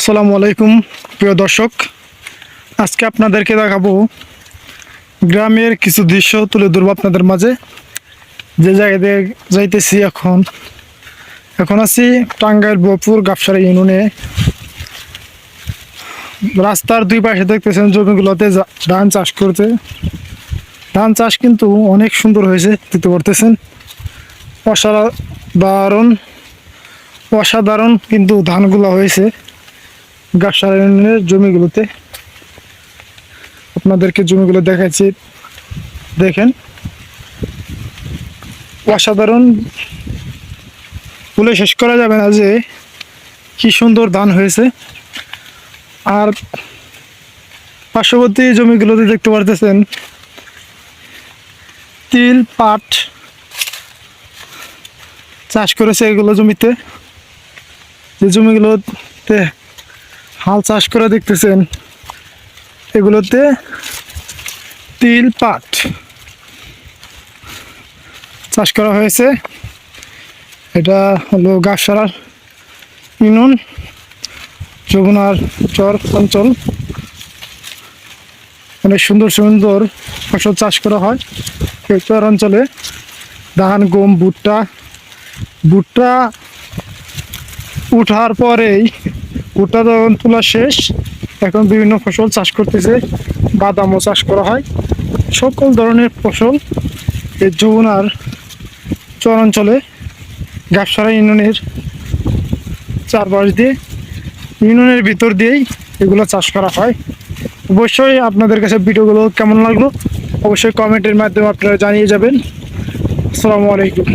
আসসালামু আলাইকুম, প্রিয় দর্শক। আজকে আপনাদেরকে দেখাবো গ্রামের কিছু দৃশ্য তুলে ধরবো আপনাদের মাঝে। যে জায়গায় দিয়ে যাইতেছি এখন। এখন আছি টাঙ্গাইল বপুর গাফসারা ইউনিয়নে। রাস্তার দুই পাশে দেখতেছেন জমিগুলোতে ধান চাষ করতে ধান চাষ কিন্তু অনেক সুন্দর হয়েছে দিতে পারতেছেন। অসাধারণ অসাধারণ কিন্তু ধানগুলো হয়েছে। গাছায়নের জমিগুলোতে আপনাদেরকে জমিগুলো দেখাচ্ছি। দেখেন, অসাধারণ বলে শেষ করা যাবে না যে কি সুন্দর ধান হয়েছে। আর পার্শ্ববর্তী জমিগুলোতে দেখতে পারতেছেন, তিল, পাট চাষ করেছে এগুলো জমিতে। যে জমিগুলোতে হাল চাষ করে দেখতেছেন, এগুলোতে তিল, পাট চাষ করা হয়েছে। এটা হলো গাছসারার ইউনিয়ন যমুনার চর অঞ্চল। অনেক সুন্দর সুন্দর ফসল চাষ করা হয় চর অঞ্চলে। ধান, গম, ভুট্টা ভুট্টা উঠার পরেই ভুট্টা যখন তোলা শেষ। এখন বিভিন্ন ফসল চাষ করতেছে। বাদামও চাষ করা হয়। সকল ধরনের ফসল এই যমুনার চরাঞ্চলে গাছসারা ইউনিয়নের চারপাশ দিয়ে, ইউনিয়নের ভিতর দিয়েই এগুলো চাষ করা হয়। অবশ্যই আপনাদের কাছে ভিডিওগুলো কেমন লাগল? অবশ্যই কমেন্টের মাধ্যমে আপনারা জানিয়ে যাবেন। আসসালামু আলাইকুম।